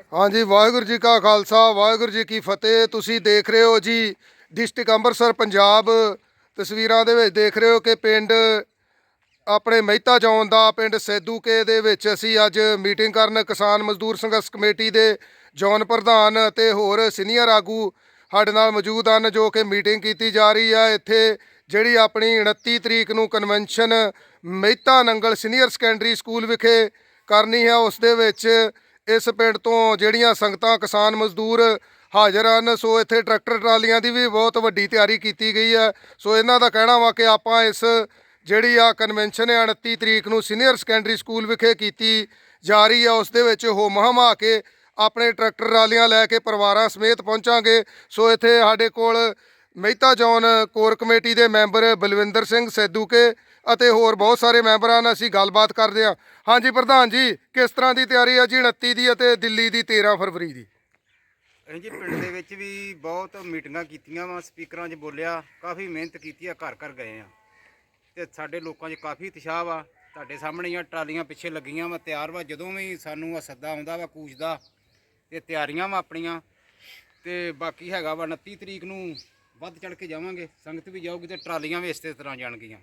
ਹਾਂਜੀ, ਵਾਹਿਗੁਰੂ ਜੀ ਕਾ ਖਾਲਸਾ, ਵਾਹਿਗੁਰੂ ਜੀ ਕੀ ਫਤਿਹ। ਤੁਸੀਂ ਦੇਖ ਰਹੇ ਹੋ ਜੀ ਡਿਸਟ੍ਰਿਕਟ ਅੰਮ੍ਰਿਤਸਰ, ਪੰਜਾਬ। ਤਸਵੀਰਾਂ ਦੇ ਵਿੱਚ ਦੇਖ ਰਹੇ ਹੋ ਕਿ ਪਿੰਡ ਆਪਣੇ ਮਹਿਤਾ ਜੌਨ ਦਾ, ਪਿੰਡ ਸੈਦੂਕੇ ਦੇ ਵਿੱਚ ਅਸੀਂ ਅੱਜ ਮੀਟਿੰਗ ਕਰਨ ਕਿਸਾਨ ਮਜ਼ਦੂਰ ਸੰਘਰਸ਼ ਕਮੇਟੀ ਦੇ ਜੌਨ ਪ੍ਰਧਾਨ ਅਤੇ ਹੋਰ ਸੀਨੀਅਰ ਆਗੂ ਸਾਡੇ ਨਾਲ ਮੌਜੂਦ ਹਨ, ਜੋ ਕਿ ਮੀਟਿੰਗ ਕੀਤੀ ਜਾ ਰਹੀ ਹੈ ਇੱਥੇ ਜਿਹੜੀ ਆਪਣੀ 29 ਤਰੀਕ ਨੂੰ convention Mehta Nangal senior secondary school ਵਿਖੇ ਕਰਨੀ ਹੈ, ਉਸ ਦੇ ਵਿੱਚ ਇਸ ਪਿੰਡ ਤੋਂ ਜਿਹੜੀਆਂ ਸੰਗਤਾਂ ਕਿਸਾਨ ਮਜ਼ਦੂਰ ਹਾਜ਼ਰ ਹਨ, ਸੋ ਇੱਥੇ ਟਰੈਕਟਰ ਟਰਾਲੀਆਂ ਦੀ ਵੀ ਬਹੁਤ ਵੱਡੀ ਤਿਆਰੀ ਕੀਤੀ ਗਈ ਹੈ। ਸੋ ਇਹਨਾਂ ਦਾ ਕਹਿਣਾ ਵਾ ਕਿ ਆਪਾਂ ਇਸ ਜਿਹੜੀ ਆ ਕਨਵੈਨਸ਼ਨ ਹੈ 29 ਤਰੀਕ ਨੂੰ ਸੀਨੀਅਰ ਸੈਕੰਡਰੀ ਸਕੂਲ ਵਿਖੇ ਕੀਤੀ ਜਾ ਰਹੀ ਹੈ। ਉਸ ਦੇ ਵਿੱਚ ਹੋਮ ਹਮਾ ਕੇ ਆਪਣੇ ਟਰੈਕਟਰ ਟਰਾਲੀਆਂ ਲੈ ਕੇ ਪਰਿਵਾਰਾਂ ਸਮੇਤ ਪਹੁੰਚਾਂਗੇ। ਸੋ ਇੱਥੇ ਸਾਡੇ ਕੋਲ ਮਹਿਤਾ ਜੌਨ ਕੋਰ ਕਮੇਟੀ ਦੇ ਮੈਂਬਰ ਬਲਵਿੰਦਰ ਸਿੰਘ ਸੈਦੂਕੇ ਅਤੇ ਹੋਰ ਬਹੁਤ ਸਾਰੇ ਮੈਂਬਰਾਂ ਨਾਲ ਅਸੀਂ ਗੱਲਬਾਤ ਕਰਦੇ ਹਾਂ। ਹਾਂਜੀ ਪ੍ਰਧਾਨ ਜੀ, ਕਿਸ ਤਰ੍ਹਾਂ ਦੀ ਤਿਆਰੀ ਹੈ ਜੀ 29 ਦੀ ਅਤੇ ਦਿੱਲੀ ਦੀ 13 ਫਰਵਰੀ ਦੀ? ਅਸੀਂ ਜੀ ਪਿੰਡ ਦੇ ਵਿੱਚ ਵੀ ਬਹੁਤ ਮੀਟਿੰਗਾਂ ਕੀਤੀਆਂ ਵਾ, ਸਪੀਕਰਾਂ 'ਚ ਬੋਲਿਆ, ਕਾਫੀ ਮਿਹਨਤ ਕੀਤੀ ਆ, ਘਰ ਘਰ ਗਏ ਆ। ਤੇ ਸਾਡੇ ਲੋਕਾਂ 'ਚ ਕਾਫੀ ਉਤਸ਼ਾਹ ਵਾ, ਤੁਹਾਡੇ ਸਾਹਮਣੇ ਆ, ਟਰਾਲੀਆਂ ਪਿੱਛੇ ਲੱਗੀਆਂ ਵਾ, ਤਿਆਰ ਵਾ, ਜਦੋਂ ਵੀ ਸਾਨੂੰ ਆ ਸੱਦਾ ਆਉਂਦਾ ਵਾ ਕੂਚ ਦਾ, ਤੇ ਤਿਆਰੀਆਂ ਵਾ ਆਪਣੀਆਂ। ਤੇ ਬਾਕੀ ਹੈਗਾ ਵਾ 29 ਤਰੀਕ ਨੂੰ ਵੱਧ ਚੜ ਕੇ ਜਾਵਾਂਗੇ ਸੰਗਤ ਵੀ ਜਾਊਗੀ ਤੇ ਟਰਾਲੀਆਂ ਵੀ ਇਸੇ ਤਰ੍ਹਾਂ ਜਾਣਗੀਆਂ।